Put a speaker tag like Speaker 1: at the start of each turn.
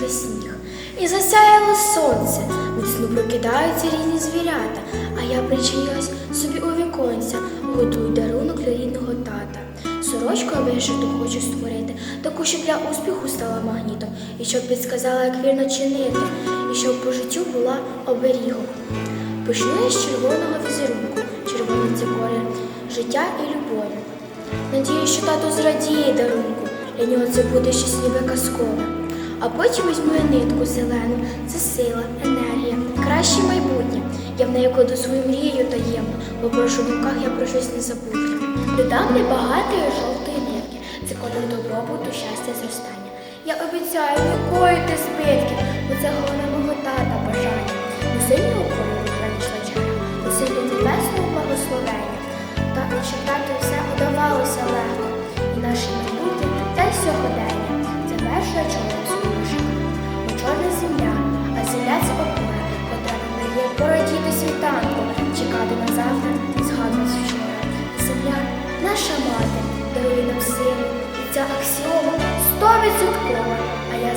Speaker 1: вже сніг. І засяяло сонце, від прокидаються різні звірята, а я причаїлась собі у віконця, готую дарунок для рідного тата. Сорочку вишиту хочу створити, таку, щоб для успіху стала магнітом, і щоб підсказала, як вірно чинити, і щоб по життю була оберігом. Почну я з червоного візерунку, червоний це колір життя і любові. Надію, що тато зрадіє дарунку, для нього це буде щось ніби казкове. А потім візьму нитку зелену, це сила, енергія, краще майбутнє. Я в неї кладу свою мрію таємно, бо прошу в думках я про щось не забуду. Додам небагатої жовтої нитки, це колір добробуту, щастя, зростання. Я обіцяю не коїти збитки, бо це головне мого тата бажання. До синього кольору гранична чая, до синього небесного благословення. Та щоб тату все удавалося легко, і наше майбутнє й сьогодення. Це перша чоловік дали нам сили, і ця аксіома стовідсоткова, а я